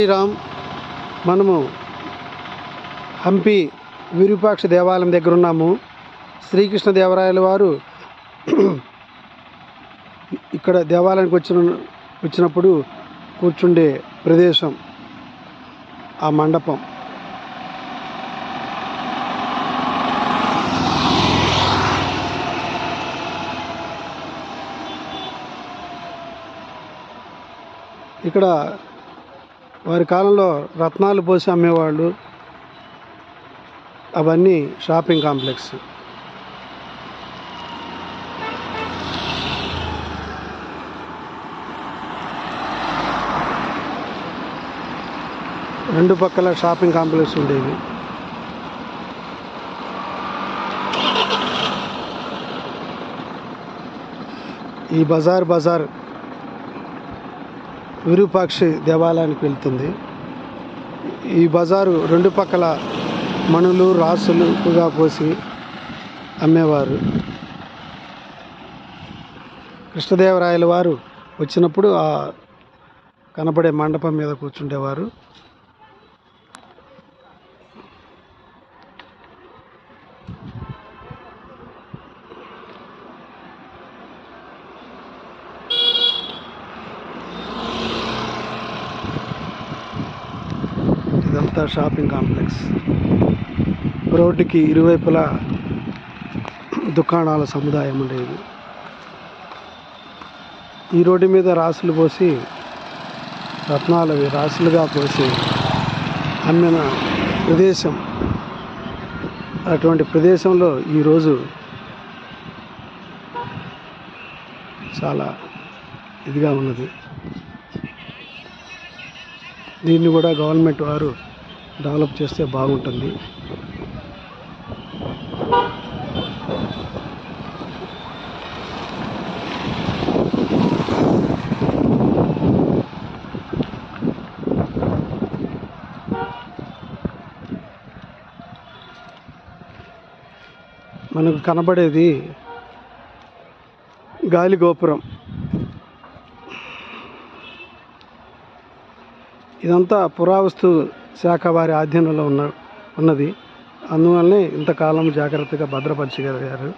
శ్రీరామ్ మనము హంపి విరూపాక్ష దేవాలయం దగ్గర ఉన్నాము శ్రీకృష్ణ దేవరాయల వారు ఇక్కడ దేవాలయానికి వచ్చిన వచ్చినప్పుడు కూర్చుండే ప్రదేశం ఆ మండపం. ఇక్కడ వారి కాలంలో రత్నాలు పోసి అమ్మేవాళ్ళు. అవన్నీ షాపింగ్ కాంప్లెక్స్. రెండు పక్కల షాపింగ్ కాంప్లెక్స్ ఉండేవి. ఈ బజార్ బజార్ విరూపాక్షి దేవాలయానికి వెళ్తుంది. ఈ బజారు రెండు పక్కల మణులు రాసులుగా పోసి అమ్మేవారు. కృష్ణదేవరాయల వారు వచ్చినప్పుడు ఆ కనపడే మండపం మీద కూర్చుండేవారు. ఇదంతా షాపింగ్ కాంప్లెక్స్. రోడ్డుకి ఇరువైపులా దుకాణాల సముదాయం ఉండేది. ఈ రోడ్డు మీద రాసులు పోసి రత్నాలు రాసులుగా పోసి అమ్మిన ప్రదేశం. అటువంటి ప్రదేశంలో ఈరోజు చాలా ఇదిగా ఉన్నది. దీన్ని కూడా గవర్నమెంట్ వారు డెవలప్ చేస్తే బాగుంటుంది. మనకు కనబడేది గాలి గోపురం. ఇదంతా పురావస్తు శాఖ వారి ఆధీనంలో ఉన్న ఉన్నది. అందువల్లనే ఇంతకాలం జాగ్రత్తగా భద్రపరచగలిగారు